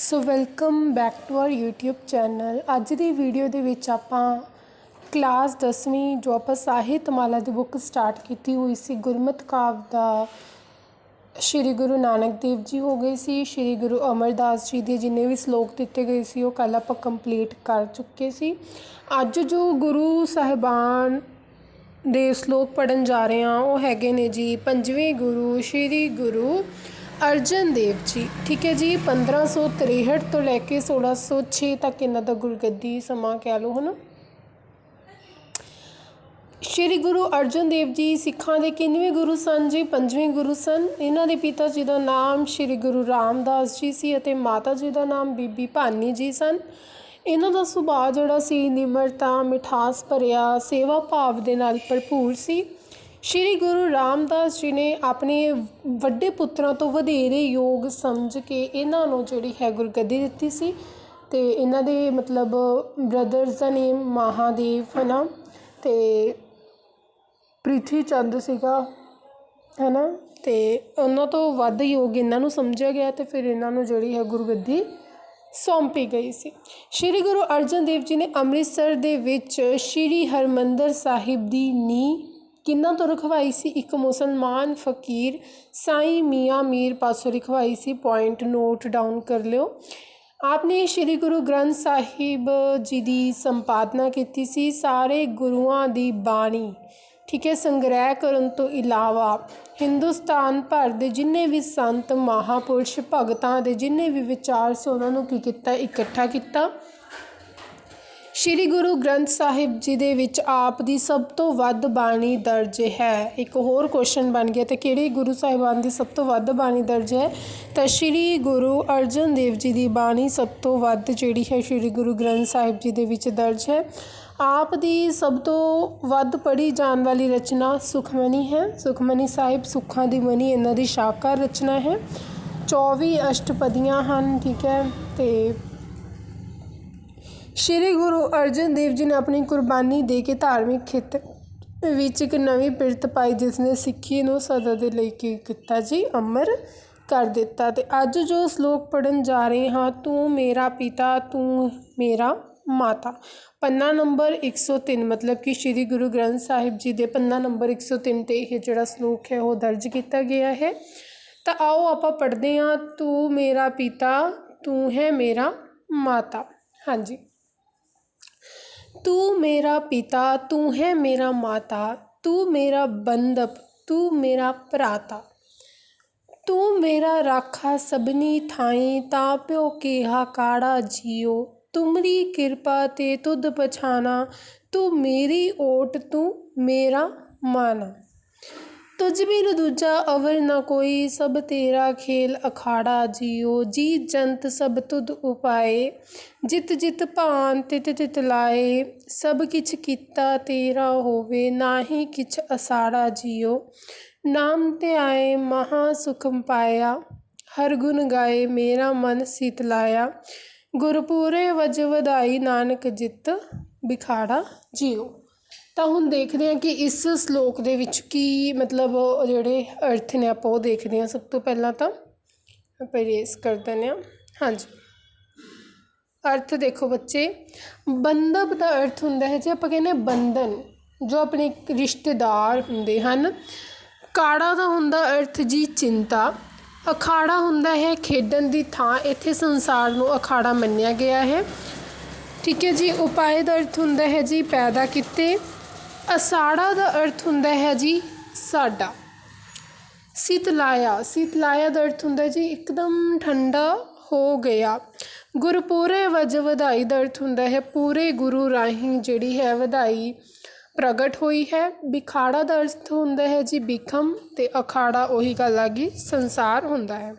So welcome back to our YouTube channel ਅੱਜ ਦੀ video ਦੇ ਵਿੱਚ ਆਪਾਂ ਕਲਾਸ 10ਵੀਂ ਜੋ ਆਪਾਂ ਸਾਹਿਤਮਾਲਾ ਦੀ ਬੁੱਕ ਸਟਾਰਟ ਕੀਤੀ ਹੋਈ ਸੀ, ਗੁਰਮਤਿ ਕਾਵ ਦਾ, ਸ਼੍ਰੀ ਗੁਰੂ ਨਾਨਕ ਦੇਵ ਜੀ ਹੋ ਗਏ ਸੀ, ਸ਼੍ਰੀ ਗੁਰੂ ਅਮਰਦਾਸ ਜੀ ਦੇ ਜਿੰਨੇ ਵੀ ਸ਼ਲੋਕ ਦਿੱਤੇ ਗਏ ਸੀ, ਉਹ ਕੱਲ੍ਹ ਆਪਾਂ ਕੰਪਲੀਟ ਕਰ ਚੁੱਕੇ ਸੀ। ਅੱਜ ਜੋ ਗੁਰੂ ਸਾਹਿਬਾਨ ਦੇ ਸ਼ਲੋਕ ਪੜਨ ਜਾ ਰਹੇ ਹਾਂ, ਉਹ ਹੈਗੇ ਨੇ ਜੀ ਪੰਜਵੇਂ ਗੁਰੂ, ਸ਼੍ਰੀ ਗੁਰੂ ਅਰਜਨ ਦੇਵ ਜੀ, ਠੀਕ ਹੈ ਜੀ 1563 ਤੋਂ ਲੈ ਕੇ 1606 ਤੱਕ ਇਹਨਾਂ ਦਾ ਗੁਰਗੱਦੀ ਸਮਾਂ ਕਹਿ ਲਓ, ਹਨਾ? ਸ਼੍ਰੀ ਗੁਰੂ ਅਰਜਨ ਦੇਵ ਜੀ, ਸਿੱਖਾਂ ਦੇ ਕਿੰਨਵੇਂ ਗੁਰੂ ਸਨ ਜੀ? ਪੰਜਵੇਂ ਗੁਰੂ ਸਨ। ਇਹਨਾਂ ਦੇ ਪਿਤਾ ਜੀ ਦਾ ਨਾਮ ਸ਼੍ਰੀ ਗੁਰੂ ਰਾਮਦਾਸ ਜੀ ਸੀ ਅਤੇ ਮਾਤਾ ਜੀ ਦਾ ਨਾਮ ਬੀਬੀ ਭਾਨੀ ਜੀ ਸਨ। ਇਹਨਾਂ ਦਾ ਸੁਭਾਅ ਜਿਹੜਾ ਸੀ, ਨਿਮਰਤਾ, ਮਿਠਾਸ ਭਰਿਆ, ਸੇਵਾ ਭਾਵ ਦੇ ਨਾਲ ਭਰਪੂਰ ਸੀ। ਸ਼੍ਰੀ ਗੁਰੂ ਰਾਮਦਾਸ ਜੀ ਨੇ ਆਪਣੇ ਵੱਡੇ ਪੁੱਤਰਾਂ ਤੋਂ ਵਧੇਰੇ ਯੋਗ ਸਮਝ ਕੇ ਇਹਨਾਂ ਨੂੰ ਜਿਹੜੀ ਹੈ ਗੁਰਗੱਦੀ ਦਿੱਤੀ ਸੀ ਅਤੇ ਇਹਨਾਂ ਦੇ ਮਤਲਬ ਬ੍ਰਦਰਸ ਦਾ ਨੇਮ ਮਹਾਂਦੇਵ ਹੈ ਨਾ ਅਤੇ ਪ੍ਰਿਥੀ ਚੰਦ ਸੀਗਾ ਹੈ ਨਾ ਅਤੇ ਉਹਨਾਂ ਤੋਂ ਵੱਧ ਯੋਗ ਇਹਨਾਂ ਨੂੰ ਸਮਝਿਆ ਗਿਆ ਅਤੇ ਫਿਰ ਇਹਨਾਂ ਨੂੰ ਜਿਹੜੀ ਹੈ ਗੁਰਗੱਦੀ ਸੌਂਪੀ ਗਈ ਸੀ। ਸ਼੍ਰੀ ਗੁਰੂ ਅਰਜਨ ਦੇਵ ਜੀ ਨੇ ਅੰਮ੍ਰਿਤਸਰ ਦੇ ਵਿੱਚ ਸ਼੍ਰੀ ਹਰਮੰਦਰ ਸਾਹਿਬ ਦੀ ਨੀਂਹ ਕਿੰਨਾਂ ਤੋਂ ਰਖਵਾਈ ਸੀ? ਇੱਕ ਮੁਸਲਮਾਨ ਫਕੀਰ ਸਾਈਂ ਮੀਆਂ ਮੀਰ ਪਾਸੋਂ ਰਖਵਾਈ ਸੀ। ਪੁਆਇੰਟ ਨੋਟ ਡਾਊਨ ਕਰ ਲਿਓ। ਆਪਨੇ ਸ਼੍ਰੀ ਗੁਰੂ ਗ੍ਰੰਥ ਸਾਹਿਬ ਜੀ ਦੀ ਸੰਪਾਦਨਾ ਕੀਤੀ ਸੀ। ਸਾਰੇ ਗੁਰੂਆਂ ਦੀ ਬਾਣੀ, ਠੀਕ ਹੈ, ਸੰਗ੍ਰਹਿ ਕਰਨ ਤੋਂ ਇਲਾਵਾ ਹਿੰਦੁਸਤਾਨ ਭਰ ਦੇ ਜਿੰਨੇ ਵੀ ਸੰਤ, ਮਹਾਪੁਰਸ਼, ਭਗਤਾਂ ਦੇ ਜਿੰਨੇ ਵੀ ਵਿਚਾਰ ਸੀ, ਉਹਨਾਂ ਨੂੰ ਕੀ ਕੀਤਾ? ਇਕੱਠਾ ਕੀਤਾ। ਸ਼੍ਰੀ ਗੁਰੂ ਗ੍ਰੰਥ ਸਾਹਿਬ ਜੀ ਦੇ ਵਿੱਚ ਆਪ ਦੀ ਸਭ ਤੋਂ ਵੱਧ ਬਾਣੀ ਦਰਜ ਹੈ। ਇੱਕ ਹੋਰ ਕੁਐਸਚਨ ਬਣ ਗਿਆ, ਤੇ ਕਿਹੜੀ ਗੁਰੂ ਸਾਹਿਬਾਨ ਦੀ ਸਭ ਤੋਂ ਵੱਧ ਬਾਣੀ ਦਰਜ ਹੈ? ਤਾਂ ਸ਼੍ਰੀ ਗੁਰੂ ਅਰਜਨ ਦੇਵ ਜੀ ਦੀ ਬਾਣੀ ਸਭ ਤੋਂ ਵੱਧ ਜਿਹੜੀ ਹੈ ਸ਼੍ਰੀ ਗੁਰੂ ਗ੍ਰੰਥ ਸਾਹਿਬ ਜੀ ਦੇ ਵਿੱਚ ਦਰਜ ਹੈ। ਆਪ ਦੀ ਸਭ ਤੋਂ ਵੱਧ ਪੜ੍ਹੀ ਜਾਣ ਵਾਲੀ ਰਚਨਾ ਸੁਖਮਨੀ ਹੈ। ਸੁਖਮਨੀ ਸਾਹਿਬ ਸੁੱਖਾਂ ਦੀ ਮਨੀ, ਇਹਨਾਂ ਦੀ ਸ਼ਾਕਾਰ ਰਚਨਾ ਹੈ। 24 ਅਸ਼ਟਪਦੀਆਂ ਹਨ, ਠੀਕ ਹੈ, ਤੇ ਸ਼੍ਰੀ ਗੁਰੂ ਅਰਜਨ ਦੇਵ ਜੀ ਨੇ ਆਪਣੀ ਕੁਰਬਾਨੀ ਦੇ ਕੇ ਧਾਰਮਿਕ ਖੇਤਰ ਵਿੱਚ ਇੱਕ ਨਵੀਂ ਪਿਰਤ ਪਾਈ, ਜਿਸ ਨੇ ਸਿੱਖੀ ਨੂੰ ਸਦਾ ਦੇ ਲਈ ਕੀ ਕੀਤਾ ਜੀ? ਅਮਰ ਕਰ ਦਿੱਤਾ। ਅਤੇ ਅੱਜ ਜੋ ਸ਼ਲੋਕ ਪੜ੍ਹਨ ਜਾ ਰਹੇ ਹਾਂ, ਤੂੰ ਮੇਰਾ ਪਿਤਾ, ਤੂੰ ਮੇਰਾ ਮਾਤਾ। ਪੰਨਾ ਨੰਬਰ 103 ਮਤਲਬ ਕਿ ਸ਼੍ਰੀ ਗੁਰੂ ਗ੍ਰੰਥ ਸਾਹਿਬ ਜੀ ਦੇ ਪੰਨਾ ਨੰਬਰ 103 ਤੇ ਇਹ ਜਿਹੜਾ ਸ਼ਲੋਕ ਹੈ, ਉਹ ਦਰਜ ਕੀਤਾ ਗਿਆ ਹੈ। ਤਾਂ ਆਓ ਆਪਾਂ ਪੜ੍ਹਦੇ ਹਾਂ, ਤੂੰ ਮੇਰਾ ਪਿਤਾ, ਤੂੰ ਹੈ ਮੇਰਾ ਮਾਤਾ। ਹਾਂਜੀ। ਤੂੰ ਮੇਰਾ ਪਿਤਾ ਤੂੰ ਹੈ ਮੇਰਾ ਮਾਤਾ ਤੂੰ ਮੇਰਾ ਬੰਦਪ ਤੂੰ ਮੇਰਾ ਭਰਾਤਾ ਤੂੰ ਮੇਰਾ ਰਾਖਾ ਸਭਨੀ ਥਾਈ ਤਾਂ ਪਿਓ ਕਿਹਾ ਕਾੜਾ ਜੀਓ ਤੁਮਰੀ ਕਿਰਪਾ ਤੇ ਤੁਧ ਪਛਾਨਾ ਤੂੰ ਮੇਰੀ ਓਟ ਤੂੰ ਮੇਰਾ ਮਾਨਾ ਤੁਝ ਬਿਨ ਦੂਜਾ ਅਵਰ ਨਾ ਕੋਈ, ਸਭ ਤੇਰਾ ਖੇਲ ਅਖਾੜਾ ਜੀਓ ਜੀ ਜੰਤ ਸਭ ਤੁਧ ਉਪਾਏ, ਜਿਤ ਜਿਤ ਭਾਨ ਤਿਤ ਤਿਤ ਲਾਏ, ਸਭ ਕਿਛ ਕੀਤਾ ਤੇਰਾ ਹੋਵੇ, ਨਾਹੀ ਕਿਛ ਅਸਾੜਾ ਜੀਓ। ਨਾਮ ਤੇ ਆਏ ਮਹਾ ਸੁਖਮ ਪਾਇਆ, ਹਰ ਗੁਣ ਗਾਏ ਮੇਰਾ ਮਨ ਸੀਤ ਲਾਇਆ। ਗੁਰਪੂਰੇ ਵਜ ਵਧਾਈ ਨਾਨਕ ਜਿਤ, ਬਿਖਾੜਾ ਜੀਓ। ਤਾਂ ਹੁਣ ਦੇਖਦੇ ਹਾਂ ਕਿ ਇਸ ਸ਼ਲੋਕ ਦੇ ਵਿੱਚ ਕੀ ਮਤਲਬ ਜਿਹੜੇ ਅਰਥ ਨੇ ਆਪਾਂ ਉਹ ਦੇਖਦੇ ਹਾਂ। ਸਭ ਤੋਂ ਪਹਿਲਾਂ ਤਾਂ ਆਪਾਂ ਰੇਸ ਕਰ ਦਿੰਦੇ ਹਾਂ। ਹਾਂਜੀ। ਅਰਥ ਦੇਖੋ ਬੱਚੇ। ਬੰਧਪ ਦਾ ਅਰਥ ਹੁੰਦਾ ਹੈ ਜੇ ਆਪਾਂ ਕਹਿੰਦੇ ਬੰਧਨ, ਜੋ ਆਪਣੇ ਰਿਸ਼ਤੇਦਾਰ ਹੁੰਦੇ ਹਨ। ਕਾੜਾ ਦਾ ਹੁੰਦਾ ਅਰਥ ਜੀ ਚਿੰਤਾ। ਅਖਾੜਾ ਹੁੰਦਾ ਹੈ ਖੇਡਣ ਦੀ ਥਾਂ। ਇੱਥੇ ਸੰਸਾਰ ਨੂੰ ਅਖਾੜਾ ਮੰਨਿਆ ਗਿਆ ਹੈ। ਠੀਕ ਹੈ ਜੀ। ਉਪਾਏ ਦਾ ਅਰਥ ਹੁੰਦਾ ਹੈ ਜੀ ਪੈਦਾ ਕੀਤੇ। ਅਸਾੜਾ ਦਾ ਅਰਥ ਹੁੰਦਾ ਹੈ ਜੀ ਸਾਡਾ। ਸਿਤਲਾਇਆ। ਸੀਤਲਾਇਆ ਦਾ ਅਰਥ ਹੁੰਦਾ ਜੀ ਇੱਕਦਮ ਠੰਡਾ ਹੋ ਗਿਆ। ਗੁਰਪੂਰੇ ਵਜ ਵਧਾਈ ਦਾ ਅਰਥ ਹੁੰਦਾ ਹੈ ਪੂਰੇ ਗੁਰੂ ਰਾਹੀਂ ਜਿਹੜੀ ਹੈ ਵਧਾਈ ਪ੍ਰਗਟ ਹੋਈ ਹੈ। ਵਿਖਾੜਾ ਦਾ ਅਰਥ ਹੁੰਦਾ ਹੈ ਜੀ ਬਿਖਮ ਤੇ ਅਖਾੜਾ ਉਹੀ ਗੱਲ ਆ ਗਈ, ਸੰਸਾਰ ਹੁੰਦਾ ਹੈ।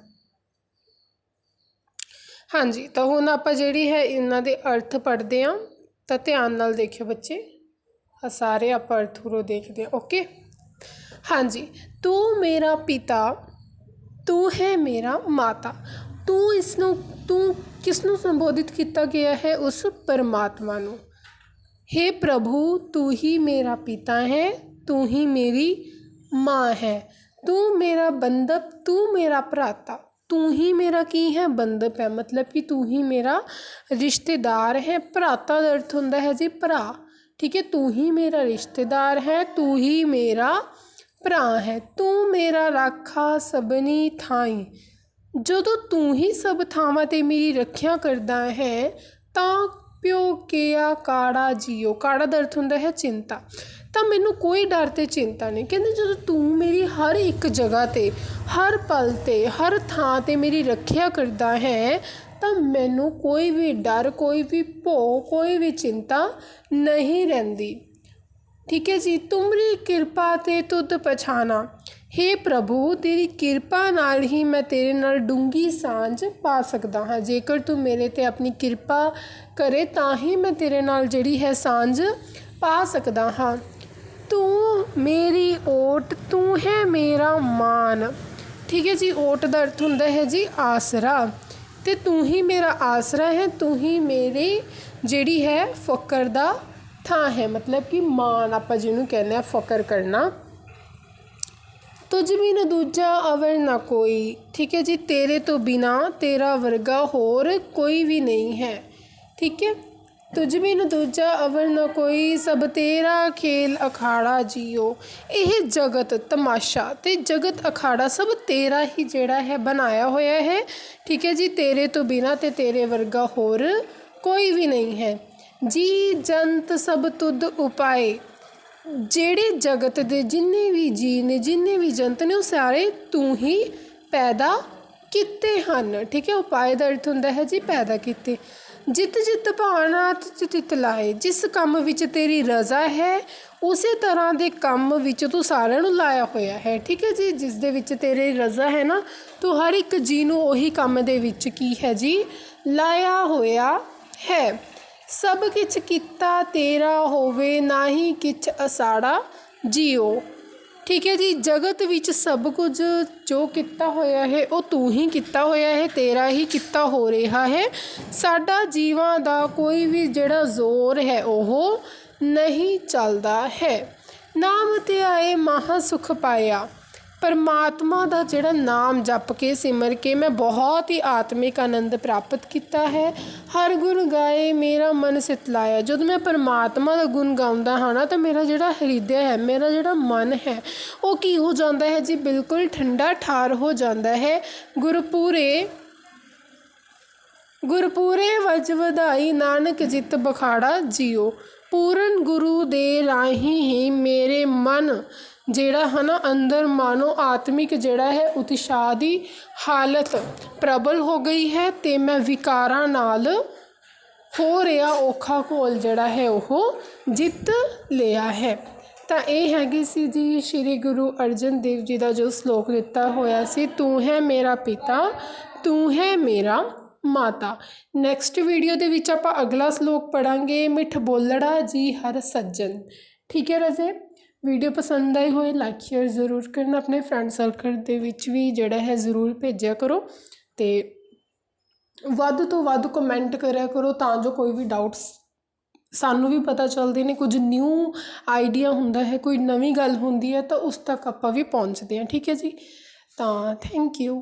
ਹਾਂਜੀ, ਤਾਂ ਹੁਣ ਆਪਾਂ ਜਿਹੜੀ ਹੈ ਇਹਨਾਂ ਦੇ ਅਰਥ ਪੜ੍ਹਦੇ ਹਾਂ, ਤਾਂ ਧਿਆਨ ਨਾਲ ਦੇਖਿਓ ਬੱਚੇ। ਸਾਰੇ ਆਪਾਂ ਅਰਥੂਰੋ ਦੇਖਦੇ ਹਾਂ ਓਕੇ ਹਾਂਜੀ, ਤੂੰ ਮੇਰਾ ਪਿਤਾ, ਤੂੰ ਹੈ ਮੇਰਾ ਮਾਤਾ। ਤੂੰ ਇਸ ਨੂੰ ਤੂੰ ਕਿਸ ਨੂੰ ਸੰਬੋਧਿਤ ਕੀਤਾ ਗਿਆ ਹੈ? ਉਸ ਪਰਮਾਤਮਾ ਨੂੰ। हे ਪ੍ਰਭੂ, ਤੂੰ ਹੀ ਮੇਰਾ ਪਿਤਾ ਹੈ, ਤੂੰ ਹੀ ਮੇਰੀ ਮਾਂ ਹੈ। ਤੂੰ ਮੇਰਾ ਬੰਦਪ ਤੂੰ ਮੇਰਾ ਭਰਾਤਾ। ਤੂੰ ਹੀ ਮੇਰਾ ਕੀ ਹੈ? ਬੰਦਪ ਹੈ। ਮਤਲਬ ਕਿ ਤੂੰ ਹੀ ਮੇਰਾ ਰਿਸ਼ਤੇਦਾਰ ਹੈ। ਭਰਾਤਾ ਦਾ ਅਰਥ ਹੁੰਦਾ ਹੈ ਜੀ ਭਰਾ। ਠੀਕ ਹੈ, ਤੂੰ ਹੀ ਮੇਰਾ ਰਿਸ਼ਤੇਦਾਰ ਹੈ, ਤੂੰ ਹੀ ਮੇਰਾ ਭਰਾ ਹੈ, ਤੂੰ ਮੇਰਾ ਰਾਖਾ ਸਭਨੀ ਥਾਈਂ। ਜਦੋਂ ਤੂੰ ਹੀ ਸਭ ਥਾਵਾਂ ਤੇ ਮੇਰੀ ਰੱਖਿਆ ਕਰਦਾ ਹੈ, ਤਾਂ ਪਿਓ ਕਿਆ ਕਾੜਾ ਜੀਓ। ਕਾੜਾ ਦਾ ਅਰਥ ਹੁੰਦਾ ਹੈ ਚਿੰਤਾ। ਤਾਂ ਮੈਨੂੰ ਕੋਈ ਡਰ ਤੇ ਚਿੰਤਾ ਨਹੀਂ। ਕਹਿੰਦੇ ਜਦੋਂ ਤੂੰ ਮੇਰੀ ਹਰ ਇੱਕ ਜਗ੍ਹਾ ਤੇ, ਹਰ ਪਲ ਤੇ, ਹਰ ਥਾਂ ਤੇ ਮੇਰੀ ਰੱਖਿਆ ਕਰਦਾ ਹੈ ਤਾਂ ਮੈਨੂੰ ਕੋਈ ਵੀ ਡਰ, ਕੋਈ ਵੀ ਭੋ ਕੋਈ ਵੀ ਚਿੰਤਾ ਨਹੀਂ ਰਹਿੰਦੀ। ਠੀਕ ਹੈ ਜੀ, ਤੁਮਰੀ ਕਿਰਪਾ ਤੇ ਤੁਧ ਪਛਾਨਾ ਹੇ ਪ੍ਰਭੂ, ਤੇਰੀ ਕਿਰਪਾ ਨਾਲ ਹੀ ਮੈਂ ਤੇਰੇ ਨਾਲ ਡੂੰਗੀ ਸਾਂਝ ਪਾ ਸਕਦਾ ਹਾਂ। ਜੇਕਰ ਤੂੰ ਮੇਰੇ ਤੇ ਆਪਣੀ ਕਿਰਪਾ ਕਰੇ, ਤਾਂ ਹੀ ਮੈਂ ਤੇਰੇ ਨਾਲ ਜਿਹੜੀ ਹੈ ਸਾਂਝ ਪਾ ਸਕਦਾ ਹਾਂ। ਤੂੰ ਮੇਰੀ ਓਟ, ਤੂੰ ਹੈ ਮੇਰਾ ਮਾਨ ਠੀਕ ਹੈ ਜੀ, ਓਟ ਦਾ ਅਰਥ ਹੁੰਦਾ ਹੈ ਜੀ ਆਸਰਾ। ਅਤੇ ਤੂੰ ਹੀ ਮੇਰਾ ਆਸਰਾ ਹੈ, ਤੂੰ ਹੀ ਮੇਰੀ ਜਿਹੜੀ ਹੈ ਫਕਰ ਦਾ ਥਾਂ ਹੈ। ਮਤਲਬ ਕਿ ਮਾਣ ਆਪਾਂ ਜਿਹਨੂੰ ਕਹਿੰਦੇ ਹਾਂ ਫਕਰ ਕਰਨਾ। ਤੁਝ ਬਿਨ ਦੂਜਾ ਅਵਰ ਨਾ ਕੋਈ। ਠੀਕ ਹੈ ਜੀ, ਤੇਰੇ ਤੋਂ ਬਿਨਾ ਤੇਰਾ ਵਰਗਾ ਹੋਰ ਕੋਈ ਵੀ ਨਹੀਂ ਹੈ। ਠੀਕ ਹੈ? ਤੁਝ ਬਿਨ ਦੂਜਾ ਅਵਰ ਨਾ ਕੋਈ, ਸਭ ਤੇਰਾ ਖੇਲ ਅਖਾੜਾ ਜੀਓ। ਇਹ ਜਗਤ ਤਮਾਸ਼ਾ ਤੇ ਜਗਤ ਅਖਾੜਾ ਸਭ ਤੇਰਾ ਹੀ ਜਿਹੜਾ ਹੈ, ਬਣਾਇਆ ਹੋਇਆ ਹੈ। ਠੀਕ ਹੈ ਜੀ, ਤੇਰੇ ਤੋਂ ਬਿਨਾ ਤੇ ਤੇਰੇ ਵਰਗਾ ਹੋਰ ਕੋਈ ਵੀ ਨਹੀਂ ਹੈ। ਜੀ ਜੰਤ ਸਭ ਤੁਧ ਉਪਾਏ। ਜਿਹੜੇ ਜਗਤ ਦੇ ਜਿੰਨੇ ਵੀ ਜੀ ਨੇ, ਜਿੰਨੇ ਵੀ ਜੰਤ ਨੇ, ਉਹ ਸਾਰੇ ਤੂੰ ਹੀ ਪੈਦਾ ਕੀਤੇ ਹਨ। ਠੀਕ ਹੈ, ਉਪਾਏ ਦਾ ਅਰਥ ਹੁੰਦਾ ਹੈ ਜੀ, ਪੈਦਾ ਕੀਤੇ। ਜਿਤ ਜਿਤ ਭਾਵਨਾ ਤਿਤ ਤਿਤ ਲਾਏ। ਜਿਸ ਕੰਮ ਵਿੱਚ ਤੇਰੀ ਰਜ਼ਾ ਹੈ, ਉਸੇ ਤਰ੍ਹਾਂ ਦੇ ਕੰਮ ਵਿੱਚ ਤੂੰ ਸਾਰਿਆਂ ਨੂੰ ਲਾਇਆ ਹੋਇਆ ਹੈ। ਠੀਕ ਹੈ ਜੀ? ਜਿਸ ਦੇ ਵਿੱਚ ਤੇਰੀ ਰਜ਼ਾ ਹੈ ਨਾ, ਤੂੰ ਹਰ ਇੱਕ ਜੀ ਨੂੰ ਉਹੀ ਕੰਮ ਦੇ ਵਿੱਚ ਕੀ ਹੈ ਜੀ? ਲਾਇਆ ਹੋਇਆ ਹੈ। ਸਭ ਕਿਛ ਕੀਤਾ ਤੇਰਾ ਹੋਵੇ, ਨਾ ਹੀ ਕਿਛ ਅਸਾੜਾ ਜੀਓ। ਠੀਕ ਹੈ ਜੀ, ਜਗਤ ਵਿੱਚ ਸਭ ਕੁਝ ਜੋ ਕੀਤਾ ਹੋਇਆ ਹੈ, ਉਹ ਤੂੰ ਹੀ ਕੀਤਾ ਹੋਇਆ ਹੈ, ਤੇਰਾ ਹੀ ਕੀਤਾ ਹੋ ਰਿਹਾ ਹੈ। ਸਾਡਾ ਜੀਵਾਂ ਦਾ ਕੋਈ ਵੀ ਜਿਹੜਾ ਜ਼ੋਰ ਹੈ, ਉਹ ਨਹੀਂ ਚੱਲਦਾ ਹੈ। ਨਾਮ ਤੇ ਆਏ ਮਹਾ ਸੁਖ ਪਾਇਆ। ਪਰਮਾਤਮਾ ਦਾ ਜਿਹੜਾ ਨਾਮ ਜਪ ਕੇ, ਸਿਮਰ ਕੇ ਮੈਂ ਬਹੁਤ ਹੀ ਆਤਮਿਕ ਆਨੰਦ ਪ੍ਰਾਪਤ ਕੀਤਾ ਹੈ। ਹਰ ਗੁਣ ਗਾਏ ਮੇਰਾ ਮਨ ਸਿਤਲਾਇਆ। ਜਦੋਂ ਮੈਂ ਪਰਮਾਤਮਾ ਦਾ ਗੁਣ ਗਾਉਂਦਾ ਹਾਂ ਨਾ, ਤਾਂ ਮੇਰਾ ਜਿਹੜਾ ਹਿਰਦੇ ਹੈ, ਮੇਰਾ ਜਿਹੜਾ ਮਨ ਹੈ, ਉਹ ਕੀ ਹੋ ਜਾਂਦਾ ਹੈ ਜੀ? ਬਿਲਕੁਲ ਠੰਡਾ ਠਾਰ ਹੋ ਜਾਂਦਾ ਹੈ। ਗੁਰਪੂਰੇ ਗੁਰਪੂਰੇ ਵਜ ਵਧਾਈ ਨਾਨਕ ਜਿਤ ਬਖਾੜਾ ਜੀਓ। ਪੂਰਨ ਗੁਰੂ ਦੇ ਰਾਹੀਂ ਹੀ ਮੇਰੇ ਮਨ ਜਿਹੜਾ ਹੈ ਨਾ ਅੰਦਰ ਮਾਨੋ ਆਤਮਿਕ ਜਿਹੜਾ ਹੈ ਉਤਸ਼ਾਹ ਦੀ ਹਾਲਤ ਪ੍ਰਬਲ ਹੋ ਗਈ ਹੈ ਅਤੇ ਮੈਂ ਵਿਕਾਰਾਂ ਨਾਲ ਹੋ ਰਿਹਾ ਔਖਾ ਘੋਲ ਜਿਹੜਾ ਹੈ ਉਹ ਜਿੱਤ ਲਿਆ ਹੈ। ਤਾਂ ਇਹ ਹੈਗੀ ਸੀ ਜੀ ਸ੍ਰੀ ਗੁਰੂ ਅਰਜਨ ਦੇਵ ਜੀ ਦਾ ਜੋ ਸ਼ਲੋਕ ਦਿੱਤਾ ਹੋਇਆ ਸੀ, ਤੂੰ ਹੈ ਮੇਰਾ ਪਿਤਾ, ਤੂੰ ਹੈ ਮੇਰਾ ਮਾਤਾ। ਨੈਕਸਟ ਵੀਡੀਓ ਦੇ ਵਿੱਚ ਆਪਾਂ ਅਗਲਾ ਸ਼ਲੋਕ ਪੜਾਂਗੇ ਮਿੱਠ ਬੋਲੜਾ ਜੀ ਹਰ ਸੱਜਣ। ਠੀਕ ਹੈ ਰਜ਼ੇ? ਵੀਡੀਓ ਪਸੰਦ ਆਈ ਹੋਏ ਲਾਈਕ ਸ਼ੇਅਰ ਜ਼ਰੂਰ ਕਰਨਾ, ਆਪਣੇ ਫਰੈਂਡ ਸਰਕਲ ਦੇ ਵਿੱਚ ਵੀ ਜਿਹੜਾ ਹੈ ਜ਼ਰੂਰ ਭੇਜਿਆ ਕਰੋ ਤੇ ਵੱਧ ਤੋਂ ਵੱਧ ਕਮੈਂਟ ਕਰਿਆ ਕਰੋ ਤਾਂ ਜੋ ਕੋਈ ਵੀ ਡਾਊਟਸ ਸਾਨੂੰ ਵੀ ਪਤਾ ਚੱਲਦੇ ਨੇ, ਕੁਝ ਨਿਊ ਆਈਡੀਆ ਹੁੰਦਾ ਹੈ, ਕੋਈ ਨਵੀਂ ਗੱਲ ਹੁੰਦੀ ਹੈ ਤਾਂ ਉਸ ਤੱਕ ਆਪਾਂ ਵੀ ਪਹੁੰਚਦੇ ਹਾਂ, ਠੀਕ ਹੈ ਜੀ? ਤਾਂ ਥੈਂਕ ਯੂ